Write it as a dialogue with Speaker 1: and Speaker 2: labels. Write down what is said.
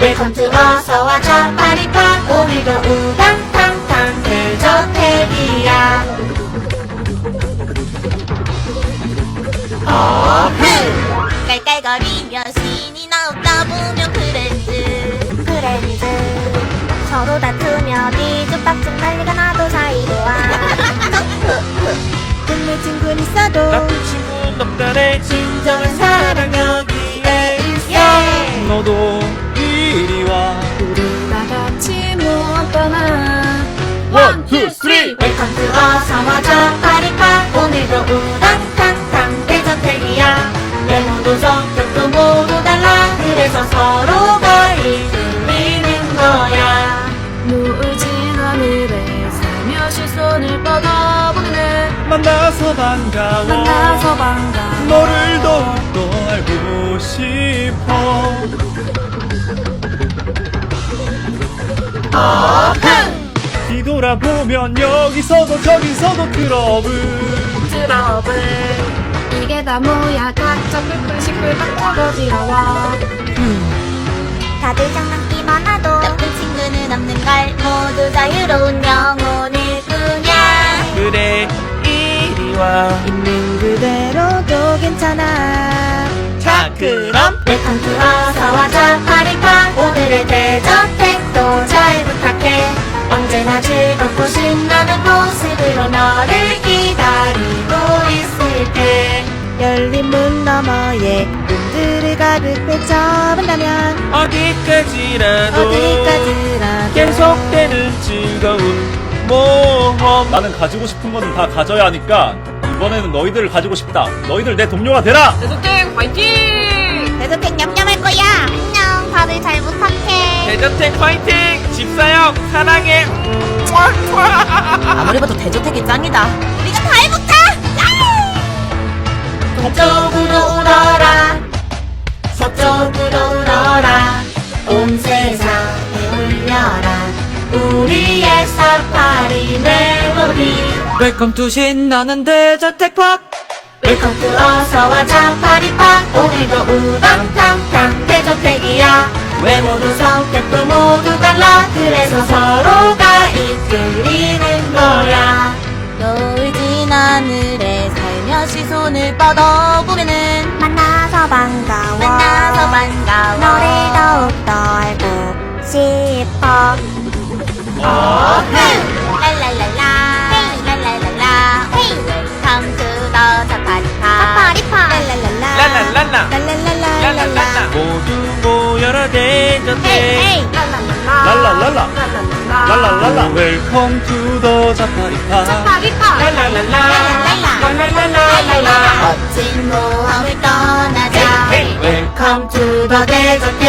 Speaker 1: 웰컴 투 어서와 자파리파. 오늘도 우당탕탕 대저택이야.
Speaker 2: 깔깔거리며 신이 나오다 보면 그랬지
Speaker 3: 프렌즈 서로 다투며 뒤죽박죽 난리가 나도 사이좋아
Speaker 1: 동네 친구는 있어도
Speaker 4: 나쁜 친구는 없다네
Speaker 1: 진정한 사랑 여
Speaker 4: 이리 와.
Speaker 3: 우리 다 같이 무엇보나.
Speaker 4: 원, 투, 쓰리
Speaker 1: 웰컴 투 어서와 자파리파. 오늘도 우당탕탕 대저택이야. 외모도 성격도 모두 달라. 그래서 서로가 이끌리는 거야.
Speaker 3: 누울진 하늘에 살며시 손을 뻗어보는
Speaker 4: 만나서 반가워.
Speaker 3: 만나서 반가
Speaker 4: 너를 더욱더 알고 싶어 뒤돌아보면 여기서도 저기서도 트러블.
Speaker 3: 트러블. 이게 다 뭐야? 각자 꿀꿀 시끌벅적 어지러워 다들 장난기 많아도
Speaker 2: 나쁜 친구는 없는 걸 모두 자유로운 영혼일 뿐이야.
Speaker 4: 그래 이리 와.
Speaker 1: 있는 그대로도 괜찮아.
Speaker 4: 자 그럼.
Speaker 1: 웰컴 투 어서와 자 파리파 오늘의 대저 신나는 모습으로 너를 기다리고 있을게 열린 문 너머에 꿈들을 가득 펼쳐본다면
Speaker 4: 어디까지라도
Speaker 1: 어디까지라도
Speaker 4: 계속되는 즐거운 모험. 나는 가지고 싶은 거는 다 가져야 하니까 이번에는 너희들을 가지고 싶다. 너희들 내 동료가 되라!
Speaker 3: 대소땡 화이팅!
Speaker 2: 대저택 냠냠할 거야 다들 잘 부탁해.
Speaker 4: 대저택 파이팅! 집사형 사랑해.
Speaker 2: 아무리 봐도 대저택이 짱이다. 우리가 다 해보자
Speaker 1: 동쪽으로 울어라. 서쪽으로 울어라. 온 세상에 울려라. 우리의 사파리 멜로디
Speaker 4: 웰컴 투 신나는 대저택팍
Speaker 1: 웰컴 투 어서와 자파리파 오늘도 우당탕탕 대저택이야 외모도 성격도 모두 달라. 그래서 서로가 이끌리는 거야.
Speaker 2: 노을진 하늘에 살며시 손을 뻗어보면은
Speaker 3: 만나서 반가워.
Speaker 2: 만나서 반가워.
Speaker 3: 너를 더욱더 알고 싶어.
Speaker 2: 랄랄랄라. 랄랄랄라. 웰컴 투더 자파리파.
Speaker 3: 자파리파.
Speaker 2: 랄랄랄라.
Speaker 4: 랄랄랄라.
Speaker 2: 랄랄랄라.
Speaker 4: 모두 모여라 대 저택
Speaker 2: 헤이
Speaker 4: 랄랄랄라 랄랄랄라 웰컴 투더 자파리파
Speaker 3: 자파리파
Speaker 1: 랄랄랄라
Speaker 2: 멋진 모험을 떠나자
Speaker 1: 웰컴 투더 대저택